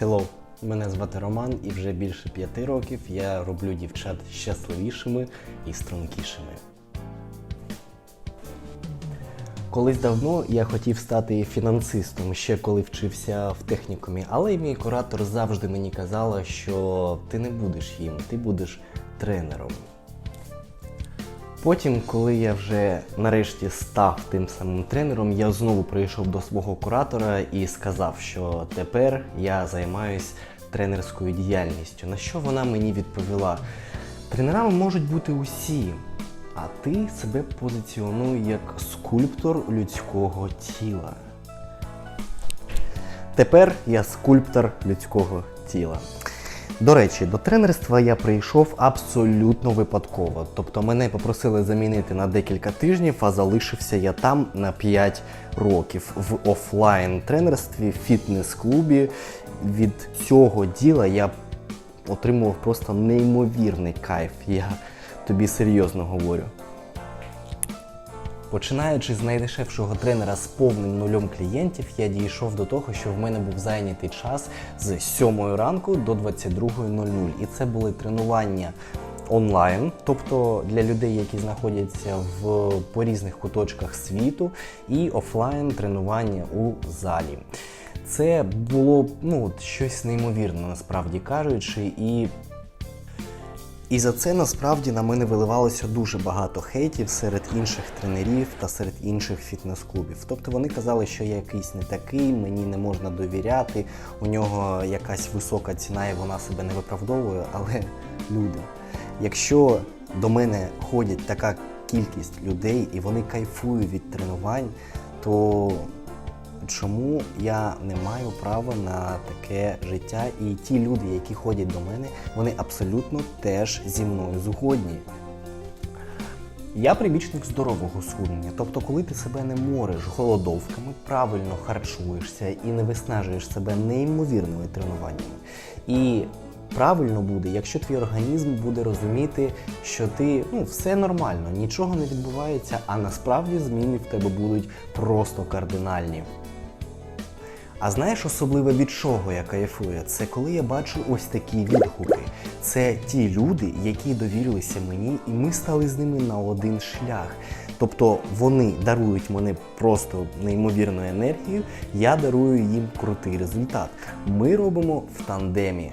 Hello, мене звати Роман, і вже більше п'яти років я роблю дівчат щасливішими і стрункішими. Колись давно я хотів стати фінансистом, ще коли вчився в технікумі, але мій куратор завжди мені казала, що ти не будеш їм, ти будеш тренером. Потім, коли я вже нарешті став тим самим тренером, я знову прийшов до свого куратора і сказав, що тепер я займаюсь тренерською діяльністю. На що вона мені відповіла: тренерами можуть бути усі, а ти себе позиціонуй як скульптор людського тіла. Тепер я скульптор людського тіла. До речі, до тренерства я прийшов абсолютно випадково. Тобто мене попросили замінити на декілька тижнів, а залишився я там на 5 років в офлайн тренерстві, фітнес-клубі. Від цього діла я отримував просто неймовірний кайф. Я тобі серйозно говорю. Починаючи з найдешевшого тренера з повним нульом клієнтів, я дійшов до того, що в мене був зайнятий час з 7 ранку до 22.00. І це були тренування онлайн, тобто для людей, які знаходяться в по різних куточках світу, і офлайн тренування у залі. Це було ну, щось неймовірне, насправді кажучи, і і за це насправді на мене виливалося дуже багато хейтів серед інших тренерів та серед інших фітнес-клубів. Тобто вони казали, що я якийсь не такий, мені не можна довіряти, у нього якась висока ціна і вона себе не виправдовує. Але люди, якщо до мене ходять така кількість людей і вони кайфують від тренувань, то чому я не маю права на таке життя? І ті люди, які ходять до мене, вони абсолютно теж зі мною згодні. Я прибічник здорового схуднення. Тобто, коли ти себе не мориш голодовками, правильно харчуєшся і не виснажуєш себе неймовірними тренуваннями. І правильно буде, якщо твій організм буде розуміти, що ти ну все нормально, нічого не відбувається, а насправді зміни в тебе будуть просто кардинальні. А знаєш, особливо від чого я кайфую? Це коли я бачу ось такі відгуки. Це ті люди, які довірилися мені, і ми стали з ними на один шлях. Тобто вони дарують мене просто неймовірну енергію, я дарую їм крутий результат. Ми робимо в тандемі.